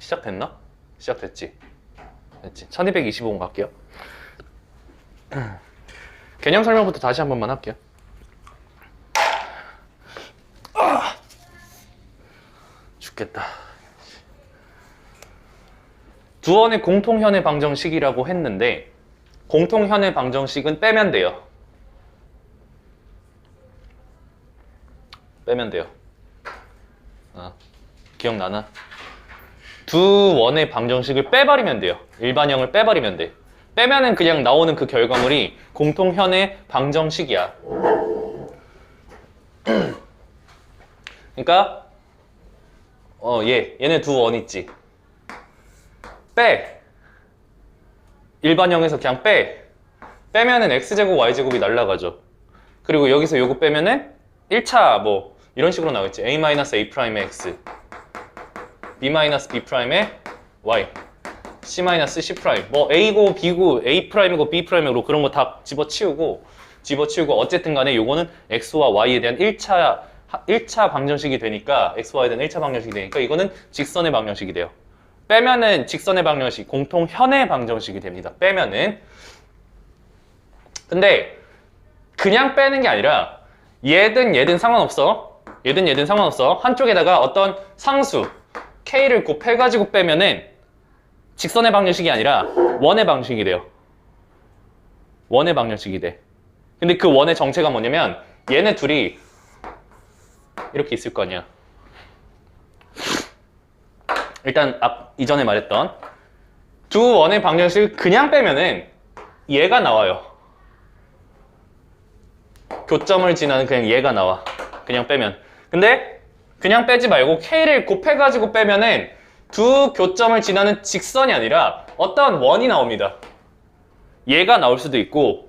시작됐나? 시작됐지. 됐지. 1225번 갈게요. 개념 설명부터 다시 한 번만 할게요. 아! 죽겠다. 두 원의 공통현의 방정식이라고 했는데 공통현의 방정식은 빼면 돼요. 빼면 돼요. 아, 기억나나? 두 원의 방정식을 빼버리면 돼요. 일반형을 빼버리면 돼. 빼면은 그냥 나오는 그 결과물이 공통현의 방정식이야. 그러니까 어, 얘, 얘네 두 원 있지. 빼. 일반형에서 그냥 빼. 빼면은 x제곱 y제곱이 날라가죠. 그리고 여기서 요거 빼면은 1차 뭐 이런 식으로 나오겠지. a-a 프라임의 x b-b 프라임의 y c-c 프라임 뭐 a고 b고 a 프라임이고 b 프라임이고 그런 거 다 집어치우고 집어치우고 어쨌든 간에 요거는 x와 y에 대한 1차 1차 방정식이 되니까 xy에 대한 1차 방정식이 되니까 이거는 직선의 방정식이 돼요. 빼면은 직선의 방정식, 공통현의 방정식이 됩니다. 빼면은 근데 그냥 빼는 게 아니라 얘든 얘든 상관없어. 얘든 얘든 상관없어. 한쪽에다가 어떤 상수 k를 곱해가지고 빼면은 직선의 방정식이 아니라 원의 방식이 돼요. 원의 방정식이 돼. 근데 그 원의 정체가 뭐냐면 얘네 둘이 이렇게 있을 거 아니야. 일단 앞 이전에 말했던 두 원의 방정식을 그냥 빼면은 얘가 나와요. 교점을 지나는 그냥 얘가 나와. 그냥 빼면. 근데 그냥 빼지 말고 k를 곱해가지고 빼면은 두 교점을 지나는 직선이 아니라 어떤 원이 나옵니다. 얘가 나올 수도 있고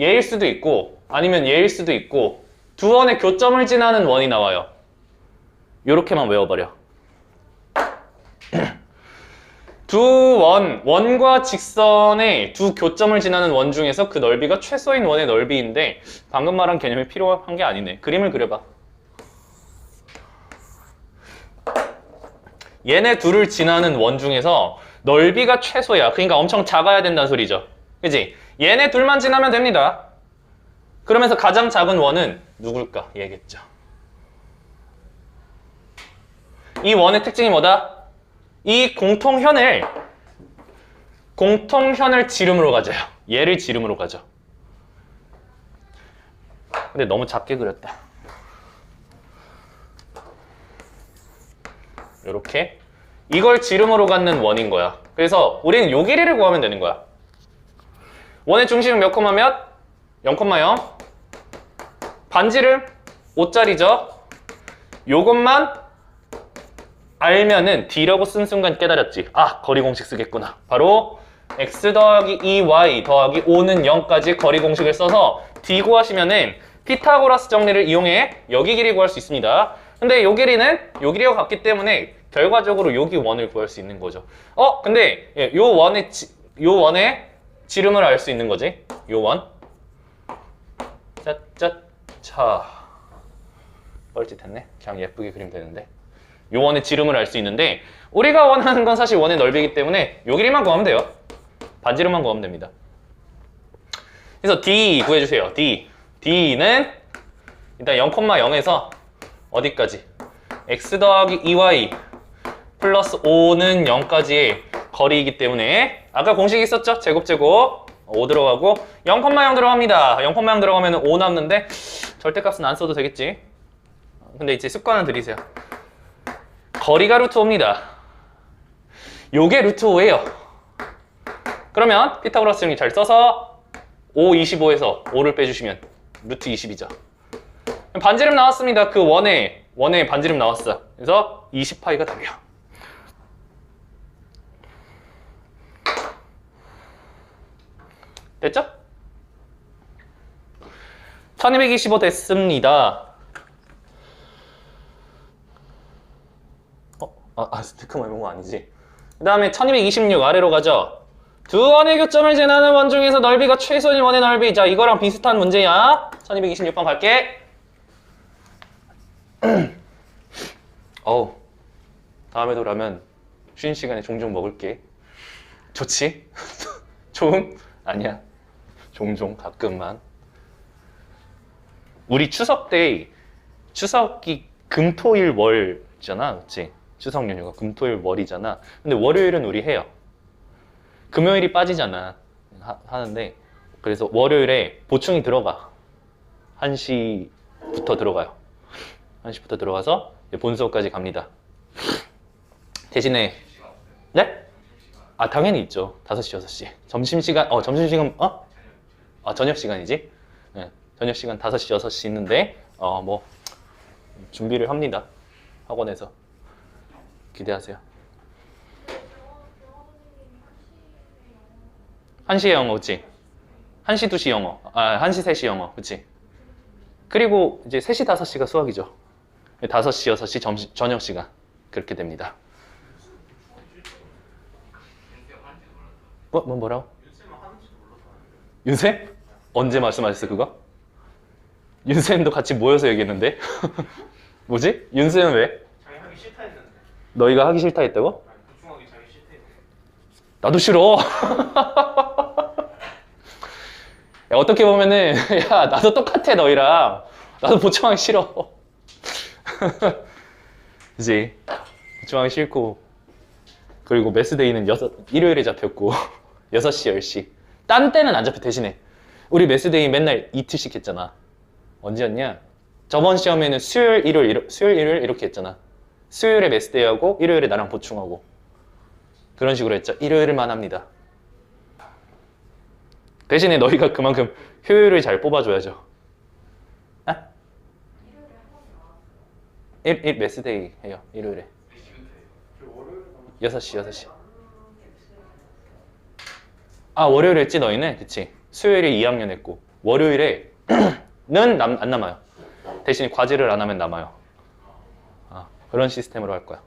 얘일 수도 있고 아니면 얘일 수도 있고 두 원의 교점을 지나는 원이 나와요. 이렇게만 외워버려. 두 원, 원과 직선의 두 교점을 지나는 원 중에서 그 넓이가 최소인 원의 넓이인데 방금 말한 개념이 필요한 게 아니네. 그림을 그려봐. 얘네 둘을 지나는 원 중에서 넓이가 최소야. 그러니까 엄청 작아야 된다는 소리죠. 그지? 얘네 둘만 지나면 됩니다. 그러면서 가장 작은 원은 누굴까? 얘겠죠. 이 원의 특징이 뭐다? 이 공통현을 공통현을 지름으로 가져요. 얘를 지름으로 가져. 근데 너무 작게 그렸다. 이렇게 이걸 지름으로 갖는 원인 거야. 그래서 우리는 요 길이를 구하면 되는 거야. 원의 중심은 몇 콤마 몇? 0,0 반지름 5짜리죠. 요것만 알면은 D라고 쓴 순간 깨달았지. 아, 거리 공식 쓰겠구나. 바로 x 더하기 2y 더하기 5는 0까지 거리 공식을 써서 D 구하시면은 피타고라스 정리를 이용해 여기 길이 구할 수 있습니다. 근데 요 길이는 요 길이와 같기 때문에 결과적으로 여기 원을 구할 수 있는 거죠. 어, 근데 예, 요 원의 지, 요 원의 지름을 알 수 있는 거지. 요 원. 짜짜 차. 뻘짓했네. 그냥 예쁘게 그리면 되는데. 요 원의 지름을 알 수 있는데 우리가 원하는 건 사실 원의 넓이기 때문에 요 길이만 구하면 돼요. 반지름만 구하면 됩니다. 그래서 D 구해주세요. D. D는 일단 0,0에서 어디까지? x 더하기 2y 플러스 5는 0까지의 거리이기 때문에 아까 공식 있었죠? 제곱제곱 5 들어가고 0,0 들어갑니다. 0,0 들어가면 5 남는데 절대값은 안 써도 되겠지. 근데 이제 습관을 들이세요. 거리가 루트 5입니다. 요게 루트 5예요. 그러면 피타고라스 정리 잘 써서 5, 25에서 5를 빼주시면 루트 20이죠. 반지름 나왔습니다. 그 원에 원에 반지름 나왔어. 그래서 20파이가 답이야. 됐죠? 1225 됐습니다. 어? 아, 아 스티커 말본 거 아니지? 그 다음에 1226 아래로 가죠. 두 원의 교점을 지나는 원 중에서 넓이가 최소인 원의 넓이. 자, 이거랑 비슷한 문제야. 1226번 갈게. 어우, 다음에도 라면 쉬는 시간에 종종 먹을게. 좋지? 좋음? 아니야. 종종 가끔만. 우리 추석 때 추석이 금토일 월잖아, 그치? 추석 연휴가 금토일 월이잖아. 근데 월요일은 우리 해요. 금요일이 빠지잖아. 하, 하는데 그래서 월요일에 보충이 들어가. 1시부터 들어가요. 1시부터 들어가서 이제 본 수업까지 갑니다. 대신에 네? 아 당연히 있죠. 5시, 6시. 점심시간 어 점심시간 어? 아 저녁 시간이지? 네, 저녁 시간 5시, 6시 있는데 어 뭐 준비를 합니다. 학원에서 기대하세요. 1시에 영어, 그치? 1시, 2시 영어. 아, 1시, 3시 영어, 그치? 그리고 이제 3시, 5시가 수학이죠. 5시, 6시 점심, 저녁 시간. 그렇게 됩니다. 뭐, 뭐 뭐라고? 윤쌤? 언제 말씀하셨어 그거? 윤쌤도 같이 모여서 얘기했는데? 뭐지? 윤쌤은 왜? 자기 하기 싫다 했는데 너희가 하기 싫다 했다고? 나도 싫어. 야, 어떻게 보면은, 야, 나도 똑같아, 너희랑. 나도 보충하기 싫어. 그지? 보충하기 싫고. 그리고 매스데이는 여섯, 일요일에 잡혔고, 6시, 10시. 딴 때는 안 잡혀, 대신에. 우리 매스데이 맨날 이틀씩 했잖아. 언제였냐? 저번 시험에는 수요일, 일요일, 수요일, 일요일 이렇게 했잖아. 수요일에 매스데이하고, 일요일에 나랑 보충하고. 그런 식으로 했죠. 일요일만 합니다. 대신에 너희가 그만큼 효율을 잘 뽑아줘야죠. 일, 일 매스데이 해요. 일요일에. 저 월요일에 6시, 6시. 아, 월요일에 했지, 너희는? 그치. 수요일에 2학년 했고, 월요일에는 남, 안 남아요. 대신에 과제를 안 하면 남아요. 아, 그런 시스템으로 할 거야.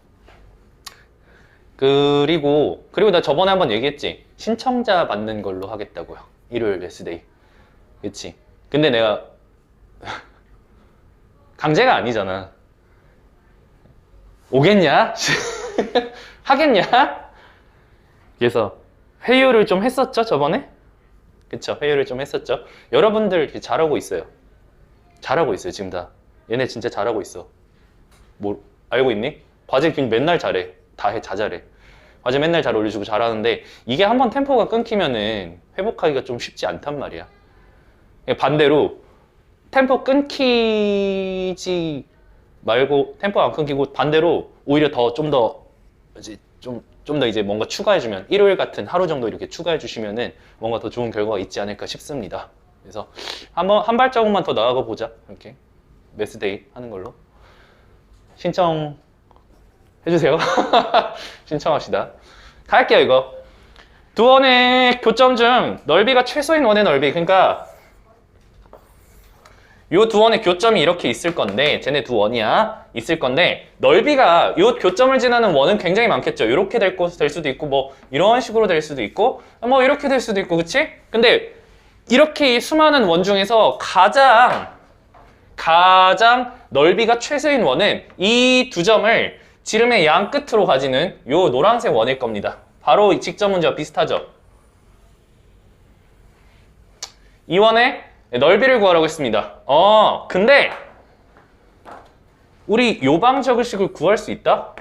그리고, 그리고 나 저번에 한번 얘기했지. 신청자 받는 걸로 하겠다고요. 일요일 매스데이. 그치. 근데 내가, 강제가 아니잖아. 오겠냐? 하겠냐? 그래서 회유를 좀 했었죠 저번에? 그쵸 회유를 좀 했었죠 여러분들 잘하고 있어요 잘하고 있어요 지금 다 얘네 진짜 잘하고 있어 뭐 알고 있니? 과제 맨날 잘해 다 해 다 잘해 과제 맨날 잘 올려주고 잘하는데 이게 한번 템포가 끊기면은 회복하기가 좀 쉽지 않단 말이야 반대로 템포 끊기지 말고 템포 안 끊기고 반대로 오히려 더 좀 더 이제 좀 좀 더 이제 뭔가 추가해주면 일요일 같은 하루 정도 이렇게 추가해 주시면은 뭔가 더 좋은 결과가 있지 않을까 싶습니다. 그래서 한번 한 발자국만 더 나아가 보자 이렇게 매스데이 하는 걸로 신청 해주세요. 신청합시다. 다 할게요 이거. 두 원의 교점 중 넓이가 최소인 원의 넓이 그러니까 요 두 원의 교점이 이렇게 있을 건데 쟤네 두 원이야. 있을 건데 넓이가 요 교점을 지나는 원은 굉장히 많겠죠. 이렇게 될, 거- 될 수도 있고 뭐 이런 식으로 될 수도 있고 뭐 이렇게 될 수도 있고 그치? 근데 이렇게 이 수많은 원 중에서 가장 가장 넓이가 최소인 원은 이 두 점을 지름의 양 끝으로 가지는 요 노란색 원일 겁니다. 바로 이 직접 문제와 비슷하죠? 이 원의 넓이를 구하라고 했습니다. 어, 근데 우리 요 방정식을 구할 수 있다?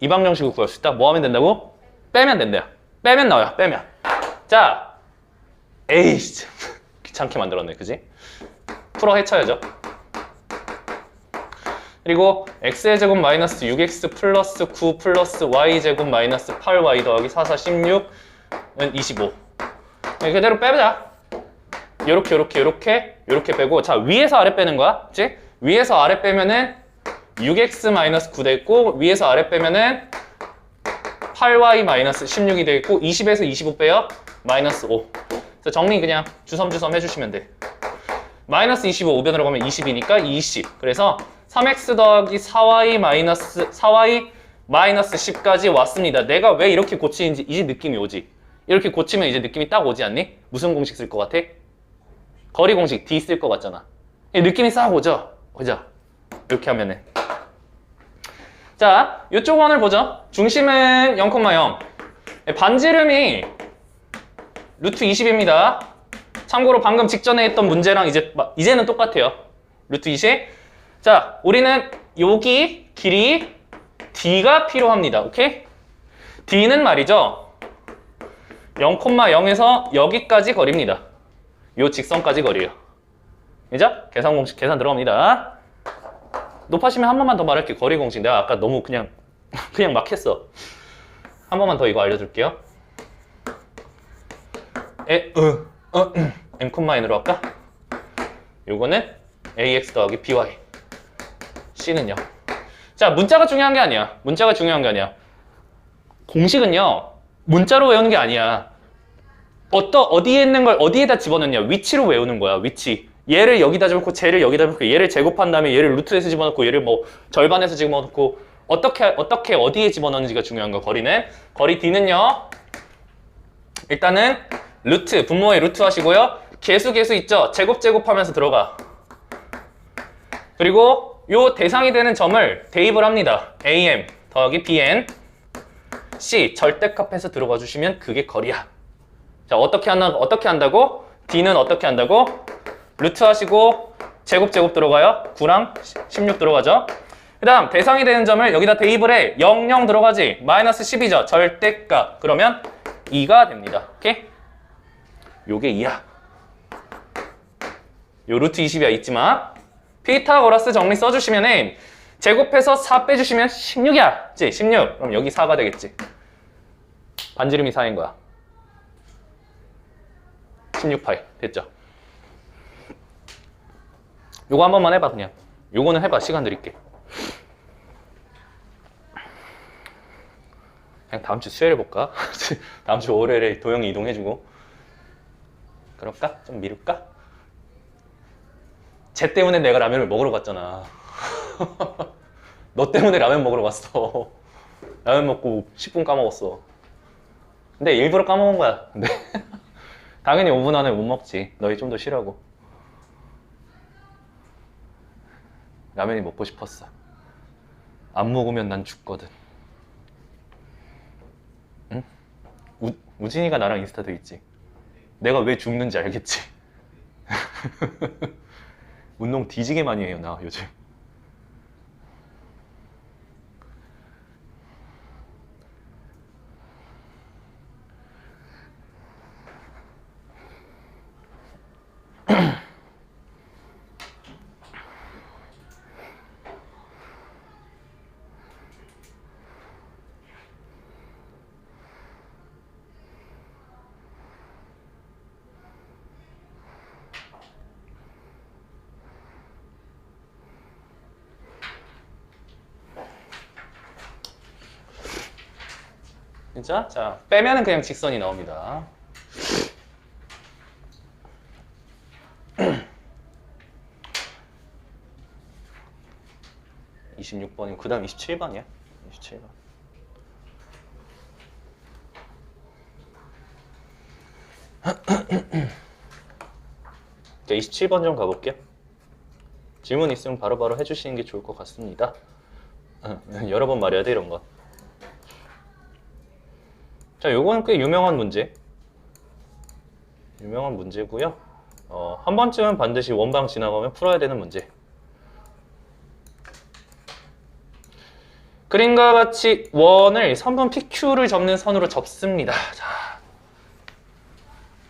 이 방정식을 구할 수 있다? 뭐 하면 된다고? 빼면 된대요. 빼면 나와요. 빼면. 자, 에이, 귀찮게 만들었네, 그지? 풀어 헤쳐야죠. 그리고 x의 제곱 마이너스 6x 플러스 9 플러스 y 제곱 마이너스 8y 더하기 4, 4, 16은 25. 네, 그대로 빼자. 요렇게 요렇게 요렇게 요렇게 빼고 자 위에서 아래 빼는 거야. 그치? 위에서 아래 빼면은 6x-9 되있고 위에서 아래 빼면은 8y-16이 되있고 20에서 25 빼요. 마이너스 5 그래서 정리 그냥 주섬주섬 해주시면 돼. 마이너스 25 5변으로 가면 20이니까 20 그래서 3x 더하기 4y 마이너스 4y 마이너스 10까지 왔습니다. 내가 왜 이렇게 고치는지 이제 느낌이 오지. 이렇게 고치면 이제 느낌이 딱 오지 않니? 무슨 공식 쓸 것 같아? 거리 공식 D 쓸 것 같잖아. 이 느낌이 싹 오죠? 그죠? 이렇게 하면은. 자, 이쪽 원을 보죠. 중심은 0,0. 반지름이 루트 20입니다. 참고로 방금 직전에 했던 문제랑 이제 마- 이제는 똑같아요. 루트 20. 자, 우리는 여기 길이 d가 필요합니다. 오케이? d는 말이죠. 0,0에서 여기까지 거리입니다. 요 직선까지 거리예요. 그죠? 계산 공식 계산 들어갑니다. 높아지면 한 번만 더 말할게. 거리 공식. 내가 아까 너무 그냥 그냥 막 했어. 한 번만 더 이거 알려줄게요. 에, 으, 어, 음. m n으로 할까? 요거는 ax 더하기 by. c는요. 자, 문자가 중요한 게 아니야. 문자가 중요한 게 아니야. 공식은요. 문자로 외우는 게 아니야. 어떠, 어디에 있는 걸 어디에다 집어넣냐. 위치로 외우는 거야. 위치. 얘를 여기다 집어넣고 쟤를 여기다 집어넣고 얘를 제곱한 다음에 얘를 루트에서 집어넣고 얘를 뭐 절반에서 집어넣고 어떻게 어떻게 어디에 집어넣는지가 중요한 거 거리는 거리 d는요 일단은 루트 분모의 루트 하시고요 개수 개수 있죠 제곱 제곱하면서 들어가 그리고 요 대상이 되는 점을 대입을 합니다 am 더하기 bn c 절대값해서 들어가 주시면 그게 거리야 자 어떻게 한다 어떻게 한다고? D는 어떻게 한다고? 루트 하시고 제곱 제곱 들어가요? 9랑 16 들어가죠? 그 다음 대상이 되는 점을 여기다 대입을 해. 0, 0 들어가지. 마이너스 10이죠. 절대값. 그러면 2가 됩니다. 오케이? 요게 2야. 요 루트 20이야 잊지마 피타고라스 정리 써주시면 은 제곱해서 4 빼주시면 16이야. 그치? 16 그럼 여기 4가 되겠지. 반지름이 4인 거야 16파이 됐죠? 요거 한 번만 해봐 그냥. 요거는 해봐 시간 드릴게. 그냥 다음 주 수요일에 볼까? 다음 주 월요일에 도영이 이동해주고. 그럴까? 좀 미룰까? 쟤 때문에 내가 라면을 먹으러 갔잖아. 너 때문에 라면 먹으러 갔어. 라면 먹고 10분 까먹었어. 근데 일부러 까먹은 거야. 근데 당연히 5분 안에 못 먹지. 너희 좀 더 쉬라고. 라면이 먹고 싶었어. 안 먹으면 난 죽거든. 응? 우, 우진이가 나랑 인스타도 있지? 내가 왜 죽는지 알겠지? 운동 뒤지게 많이 해요 나 요즘 진짜? 자 빼면은 그냥 직선이 나옵니다 26번이고 그 다음 27번이야 27번 자 27번 좀 가볼게요 질문 있으면 바로바로 해주시는 게 좋을 것 같습니다 어, 여러 번 말해야 돼 이런 거 자, 요거는 꽤 유명한 문제. 유명한 문제고요. 어, 한 번쯤은 반드시 원방 지나가면 풀어야 되는 문제. 그림과 같이 원을 선분 PQ를 접는 선으로 접습니다. 자,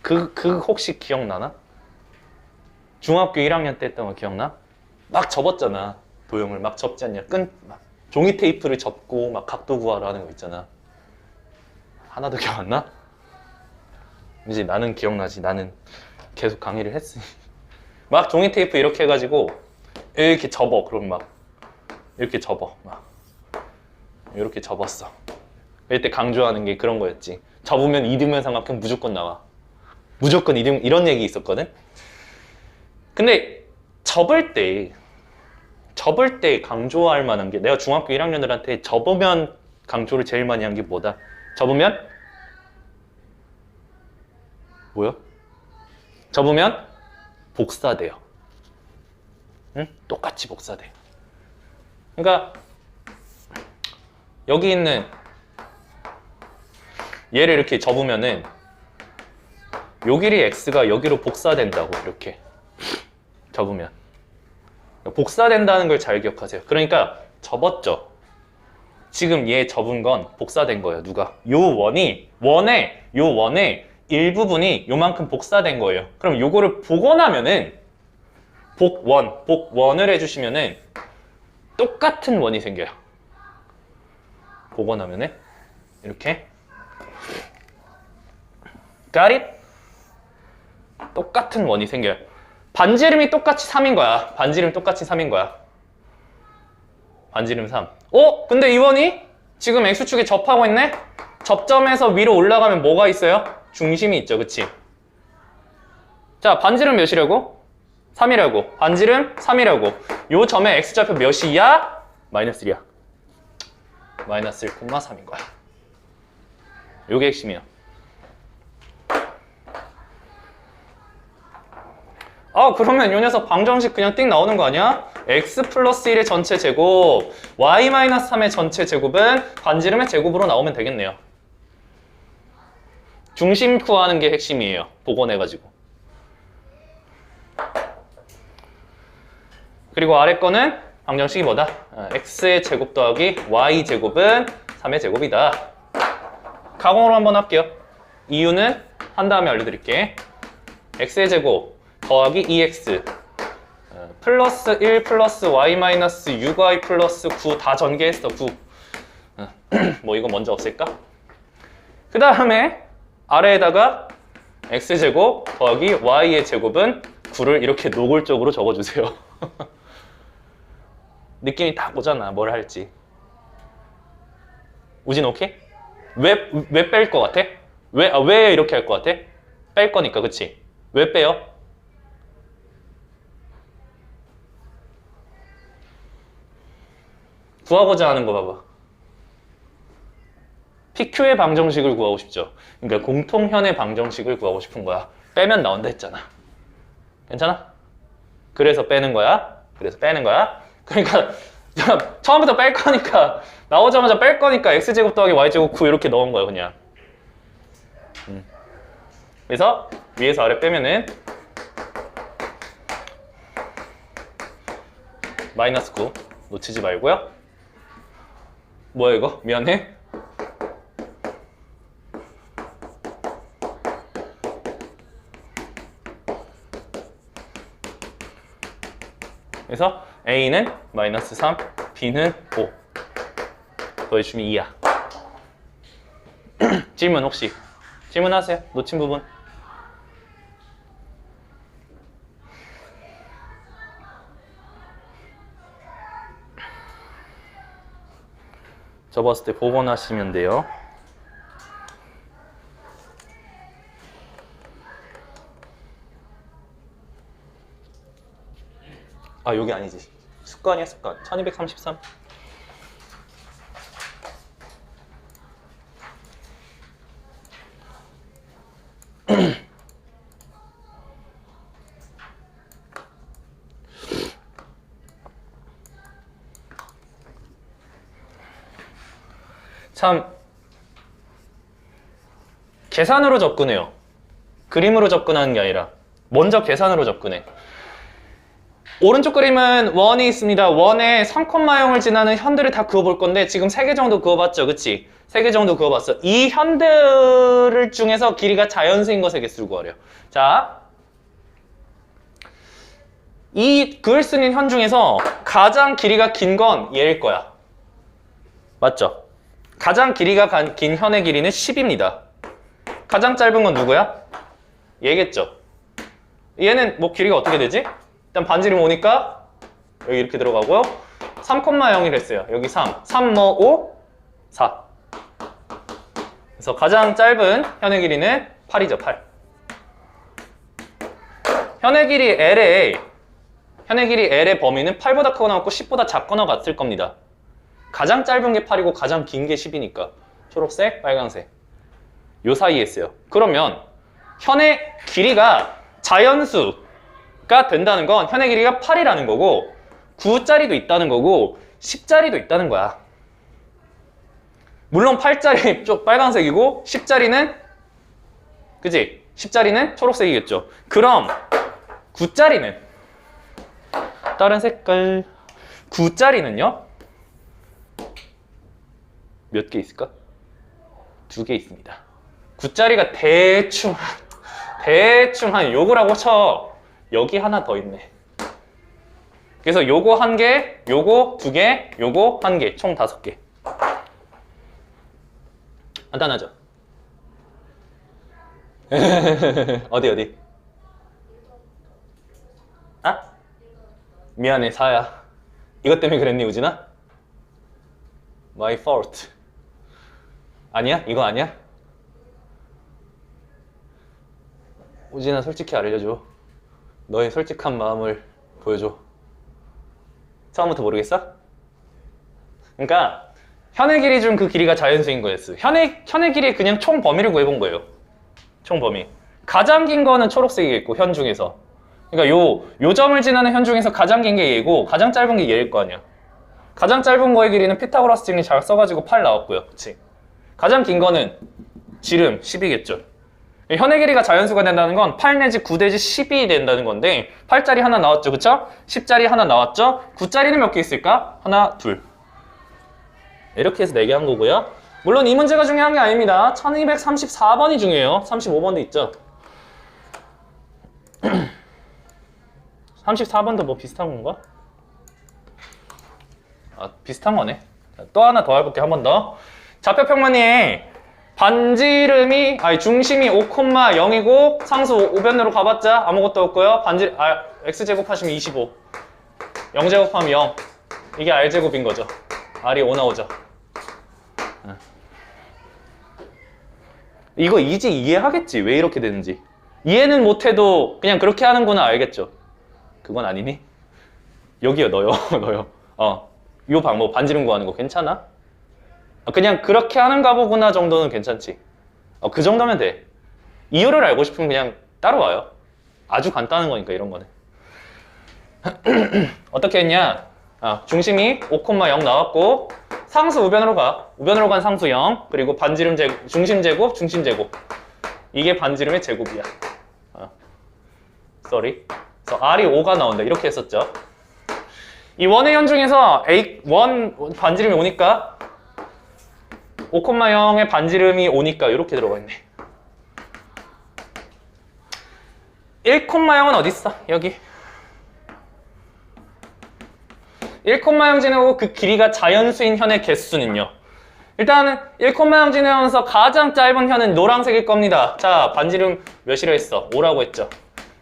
그, 그 혹시 기억나나? 중학교 1학년 때 했던 거 기억나? 막 접었잖아. 도형을 막 접지 않냐? 끈, 막 종이 테이프를 접고 막 각도 구하라 하는 거 있잖아. 하나도 기억 안 나? 이제 나는 기억나지. 나는 계속 강의를 했으니. 막 종이 테이프 이렇게 해가지고 이렇게 접어. 그럼 막 이렇게 접어. 막 이렇게 접었어. 이때 강조하는 게 그런 거였지. 접으면 이등변 삼각형 무조건 나와. 무조건 이등 이런 얘기 있었거든. 근데 접을 때 접을 때 강조할 만한 게 내가 중학교 1학년들한테 접으면 강조를 제일 많이 한 게 뭐다? 접으면 뭐야? 접으면 복사돼요. 응? 똑같이 복사돼. 그러니까 여기 있는 얘를 이렇게 접으면은 요 길이 x가 여기로 복사된다고 이렇게 접으면 복사된다는 걸 잘 기억하세요. 그러니까 접었죠. 지금 얘 접은 건 복사된 거예요. 누가? 요 원이 원에 요 원의 일부분이 요만큼 복사된 거예요. 그럼 요거를 복원하면은 복원, 복원을 해주시면은 똑같은 원이 생겨요. 복원하면은 이렇게 Got it? 똑같은 원이 생겨요. 반지름이 똑같이 3인 거야. 반지름 똑같이 3인 거야. 반지름 3. 어? 근데 이 원이 지금 X축에 접하고 있네? 접점에서 위로 올라가면 뭐가 있어요? 중심이 있죠. 그치? 자, 반지름 몇이라고? 3이라고. 반지름 3이라고. 요 점의 X좌표 몇이야? 마이너스 1이야. 마이너스 1,3인 거야. 요게 핵심이야. 아 그러면 요 녀석 방정식 그냥 띵 나오는 거 아니야? x 플러스 1의 전체 제곱 y 마이너스 3의 전체 제곱은 반지름의 제곱으로 나오면 되겠네요 중심 구하는 게 핵심이에요 복원해가지고 그리고 아래 거는 방정식이 뭐다? 어, x의 제곱 더하기 y 제곱은 3의 제곱이다 가공으로 한번 할게요 이유는 한 다음에 알려드릴게 x의 제곱 더하기 2x 어, 플러스 1 플러스 y 마이너스 6y 플러스 9 다 전개했어 9. 어, 뭐 이거 먼저 없앨까? 그 다음에 아래에다가 x제곱 더하기 y의 제곱은 9를 이렇게 노골적으로 적어주세요. 느낌이 딱 오잖아 뭘 할지. 우진 오케이? 왜 왜 뺄 것 같아? 왜, 아, 왜 이렇게 할 것 같아? 뺄 거니까 그치? 왜 빼요? 구하고자 하는 거 봐봐. PQ의 방정식을 구하고 싶죠. 그러니까 공통현의 방정식을 구하고 싶은 거야. 빼면 나온다 했잖아. 괜찮아? 그래서 빼는 거야. 그래서 빼는 거야. 그러니까 처음부터 뺄 거니까 나오자마자 뺄 거니까 x제곱 더하기 y제곱 9 이렇게 넣은 거야 그냥. 음. 그래서 위에서 아래 빼면은 마이너스 9 놓치지 말고요. 뭐야 이거? 미안해. 그래서 A는 마이너스 3, B는 5. 더해주면 2야. 질문 혹시? 질문하세요. 놓친 부분. 접었을 때 복원하시면 돼요. 아 여기 아니지. 습관이야 습관. 1233. 참 계산으로 접근해요. 그림으로 접근하는 게 아니라 먼저 계산으로 접근해. 오른쪽 그림은 원이 있습니다. 원에 3콤마형을 지나는 현들을 다 그어볼 건데 지금 3개 정도 그어봤죠. 그치? 3개 정도 그어봤어. 이 현들 중에서 길이가 자연수인 것의 개수를 구하래요. 자, 이 그을 쓰는 현 중에서 가장 길이가 긴 건 얘일 거야. 맞죠? 가장 길이가 간- 긴 현의 길이는 10입니다. 가장 짧은 건 누구야? 얘겠죠. 얘는 뭐 길이가 어떻게 되지? 일단 반지름 오니까 여기 이렇게 들어가고요. 3,0을 했어요. 여기 3. 3, 뭐 5, 4. 그래서 가장 짧은 현의 길이는 8이죠, 8. 현의 길이 L의 현의 길이 L의 범위는 8보다 크거나 같고 10보다 작거나 같을 겁니다. 가장 짧은 게 8이고 가장 긴 게 10이니까 초록색, 빨간색 요 사이에 있어요. 그러면 현의 길이가 자연수 가 된다는 건 현의 길이가 8이라는 거고 9짜리도 있다는 거고 10짜리도 있다는 거야. 물론 8자리 쪽 빨간색이고 10자리는 그지? 10자리는 초록색이겠죠. 그럼 9자리는 다른 색깔 9자리는요? 몇 개 있을까? 두 개 있습니다. 9자리가 대충 대충 한 요거라고 쳐. 여기 하나 더 있네. 그래서 요거 한 개, 요거 두 개, 요거 한 개, 총 다섯 개. 간단하죠? 어디 어디? 아? 미안해 사야. 이것 때문에 그랬니 우진아? My fault. 아니야? 이거 아니야? 우진아 솔직히 알려줘. 너의 솔직한 마음을 보여줘. 처음부터 모르겠어? 그러니까 현의 길이 중그 길이가 자연수인 거였어. 현의 현의 길이 그냥 총 범위를 구해본 거예요. 총 범위. 가장 긴 거는 초록색이겠고 현 중에서. 그러니까 요, 요 점을 지나는 현 중에서 가장 긴 게 얘고 가장 짧은 게 얘일 거 아니야. 가장 짧은 거의 길이는 피타고라스 정리 잘 써가지고 8 나왔고요. 그치? 가장 긴 거는 지름 10이겠죠. 현의 길이가 자연수가 된다는 건 8 내지 9 내지 10이 된다는 건데 8짜리 하나 나왔죠. 그쵸? 10짜리 하나 나왔죠? 9짜리는 몇 개 있을까? 하나, 둘. 이렇게 해서 4개 한 거고요. 물론 이 문제가 중요한 게 아닙니다. 1234번이 중요해요. 35번도 있죠. 34번도 뭐 비슷한 건가? 아, 비슷한 거네. 자, 또 하나 더 해볼게, 한 번 더. 좌표평면에 반지름이, 아니, 중심이 5,0이고 상수 5변으로 가봤자 아무것도 없고요. 반지, 아, x제곱 하시면 25. 0제곱 하면 0. 이게 r제곱인 거죠. r이 5 나오죠. 응. 이거 이제 이해하겠지. 왜 이렇게 되는지. 이해는 못해도 그냥 그렇게 하는구나 알겠죠. 그건 아니니? 여기요, 너요, 너요. 어. 요 방법, 반지름 구하는 거 괜찮아? 어, 그냥 그렇게 하는가 보구나 정도는 괜찮지. 어, 그 정도면 돼. 이유를 알고 싶으면 그냥 따라와요. 아주 간단한 거니까, 이런 거는. 어떻게 했냐? 아, 중심이 5,0 나왔고, 상수 우변으로 가. 우변으로 간 상수 0, 그리고 반지름 제곱, 중심 제곱, 중심 제곱. 이게 반지름의 제곱이야. 어. sorry. 그래서 R이 5가 나온다. 이렇게 했었죠. 이 원의 현 중에서 A, 원 반지름이 오니까 5,0의 반지름이 오니까 이렇게 들어가 있네. 1,0은 어디 있어? 여기. 1,0 지나고 그 길이가 자연수인 현의 개수는요. 일단은 1,0 지나면서 가장 짧은 현은 노란색일 겁니다. 자, 반지름 몇이라 했어? 5라고 했죠.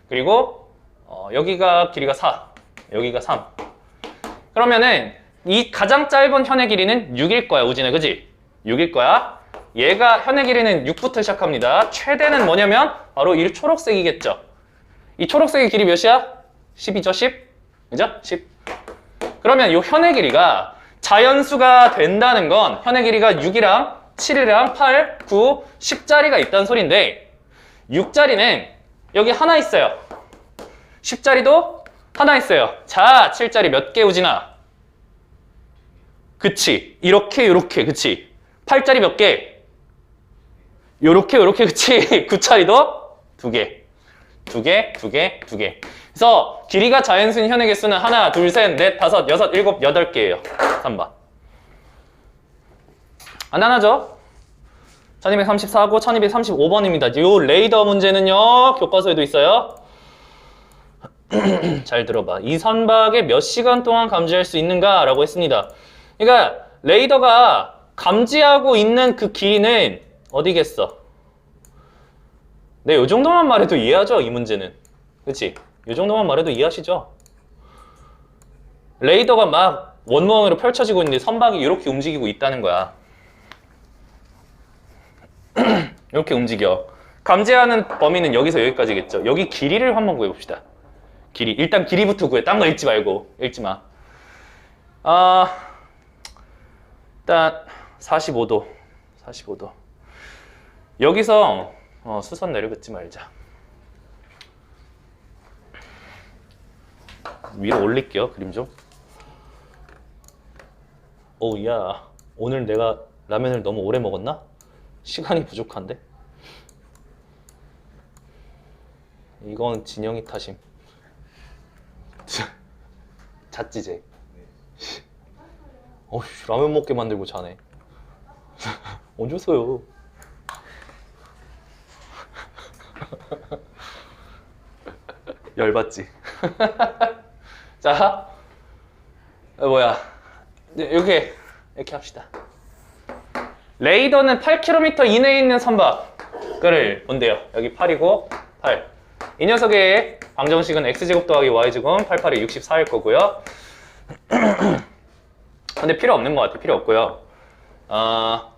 그리고 어, 여기가 길이가 4, 여기가 3. 그러면은 이 가장 짧은 현의 길이는 6일 거야, 우진아, 그지? 6일 거야. 얘가 현의 길이는 6부터 시작합니다. 최대는 뭐냐면 바로 이 초록색이겠죠. 이 초록색의 길이 몇이야? 10이죠, 10? 그죠? 10. 그러면 이 현의 길이가 자연수가 된다는 건 현의 길이가 6이랑 7이랑 8, 9, 10짜리가 있다는 소리인데 6짜리는 여기 하나 있어요. 10짜리도 하나 있어요. 자, 7짜리 몇 개 우진아? 그치. 이렇게, 요렇게, 그치. 8짜리 몇 개? 요렇게, 요렇게, 그치. 9짜리도 두 개. 두 개, 두 개, 두 개. 그래서 길이가 자연수인 현의 개수는 하나, 둘, 셋, 넷, 다섯, 여섯, 일곱, 여덟 개예요. 3번. 간단하죠? 1234고 1235번입니다. 요 레이더 문제는요. 교과서에도 있어요. 잘 들어봐. 이 선박에 몇 시간 동안 감지할 수 있는가? 라고 했습니다. 그러니까 레이더가 감지하고 있는 그 길이는 어디겠어? 네, 요 정도만 말해도 이해하죠? 이 문제는. 그치? 요 정도만 말해도 이해하시죠? 레이더가 막 원모형으로 펼쳐지고 있는데 선박이 이렇게 움직이고 있다는 거야. 이렇게 움직여. 감지하는 범위는 여기서 여기까지겠죠. 여기 길이를 한번 구해봅시다. 길이. 일단 길이부터 구해. 딴 거 읽지 말고. 읽지 마. 아, 일단 45도. 45도. 여기서 어, 수선 내려 긋지 말자. 위로 올릴게요. 그림 좀. 오우 야. 오늘 내가 라면을 너무 오래 먹었나? 시간이 부족한데? 이건 진영이 탓임. 잤지 제. 어휴, 라면 먹게 만들고 자네. 언제 써요? 열받지. 자, 어, 뭐야? 네, 이렇게 이렇게 합시다. 레이더는 8km 이내에 있는 선박을 본대요. 여기 8이고 8. 이 녀석의 방정식은 x제곱 더하기 y제곱 88이 64일 거고요. 근데 필요 없는 것 같아요. 필요 없고요. 어,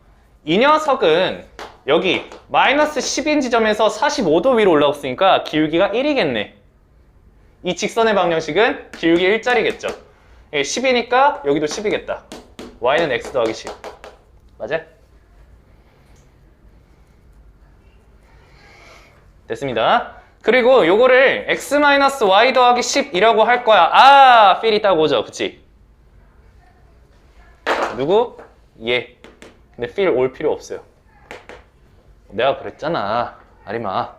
이 녀석은 여기 마이너스 10인 지점에서 45도 위로 올라왔으니까 기울기가 1이겠네. 이 직선의 방정식은 기울기 1짜리겠죠. 10이니까 여기도 10이겠다. y는 x 더하기 10. 맞아? 됐습니다. 그리고 요거를 x-y 더하기 10이라고 할 거야. 아, 필 있다고 오죠. 그치? 누구? 얘. 근데 필올 필요 없어요. 내가 그랬잖아. 아리마.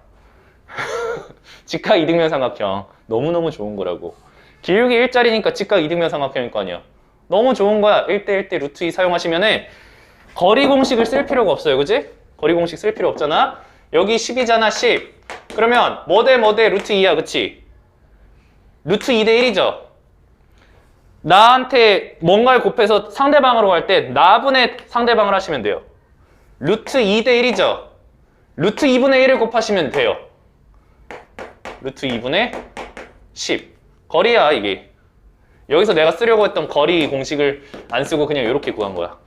직각 이등변 삼각형. 너무너무 좋은 거라고. 기울기 1짜리니까 직각 이등변 삼각형일 거 아니야. 너무 좋은 거야. 1대 1 대 루트 2 사용하시면 은 거리 공식을 쓸 필요가 없어요. 그지? 거리 공식 쓸 필요 없잖아. 여기 10이잖아, 10. 그러면 뭐 대 뭐 대 루트 2야, 그치? 루트 2 대 1이죠. 나한테 뭔가를 곱해서 상대방으로 갈 때 나분의 상대방을 하시면 돼요. 루트 2 대 1이죠. 루트 2분의 1을 곱하시면 돼요. 루트 2분의 10. 거리야, 이게. 여기서 내가 쓰려고 했던 거리 공식을 안 쓰고 그냥 이렇게 구한 거야.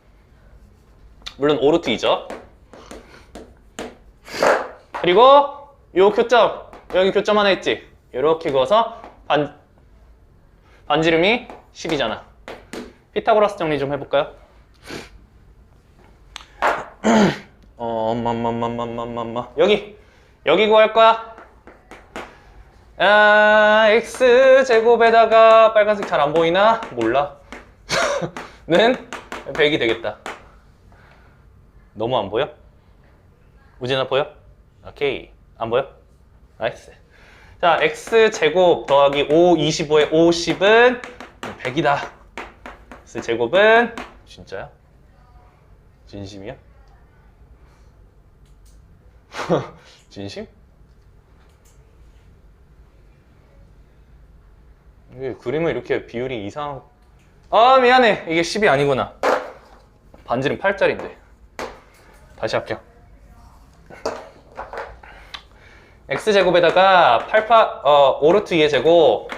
물론 5루트 2죠. 그리고 요 교점, 여기 교점 하나 있지? 이렇게 그어서 반, 반지름이 10이잖아. 피타고라스 정리 좀 해볼까요? 어, 엄마엄마엄마엄마엄마 여기 여기 구할 거야. 아, x 제곱에다가 빨간색 잘 안 보이나? 몰라. 는 100이 되겠다. 너무 안 보여? 우진아 보여? 오케이. 안 보여? 나이스. 자, x 제곱 더하기 5, 25에 50은 100이다. x 제곱은 진짜야? 진심이야? 진심? 이게 그림을 이렇게 비율이 이상. 아 미안해 이게 10이 아니구나. 반지름 8짜리인데. 다시 할게요. x제곱에다가 88, 어, 5루트 2의 제곱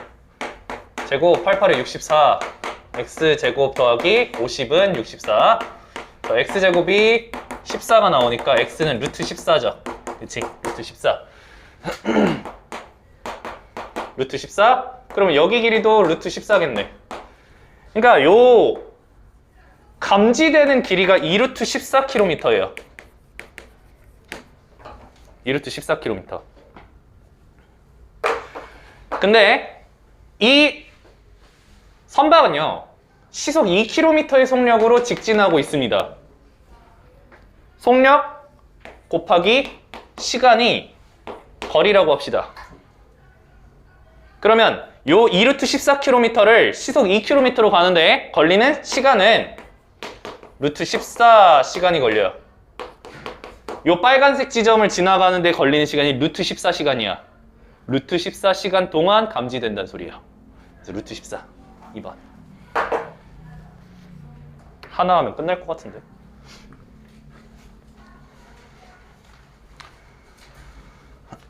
제곱 88에 64 x제곱 더하기 50은 64 자, x제곱이 14가 나오니까 x는 루트 14죠. 그치? 루트 14 루트 14 그러면 여기 길이도 루트 14겠네. 그러니까 요 감지되는 길이가 2루트 14km예요. 2루트 14km 근데 이 선박은요 시속 2km의 속력으로 직진하고 있습니다. 속력 곱하기 시간이 거리라고 합시다. 그러면 요 2루트 14km를 시속 2km로 가는데 걸리는 시간은 루트 14 시간이 걸려요. 요 빨간색 지점을 지나가는데 걸리는 시간이 루트 14시간이야. 루트 14시간 동안 감지된다는. 그래서 루트 14, 2번. 하나 하면 끝날 것 같은데.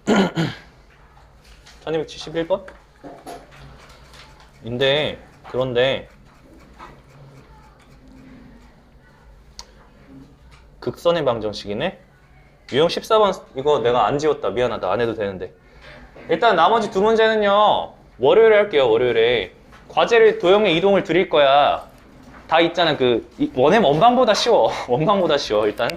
(1271번) 인데 그런데 극선의 방정식이네? 유형 14번 이거 내가 안 지웠다. 미안하다. 안 해도 되는데. 일단 나머지 두 문제는요 월요일에 할게요 월요일에 과제를 도형의 이동을 드릴 거야. 다 있잖아. 그 이- 원엠 원방보다 쉬워. 원방보다 쉬워 일단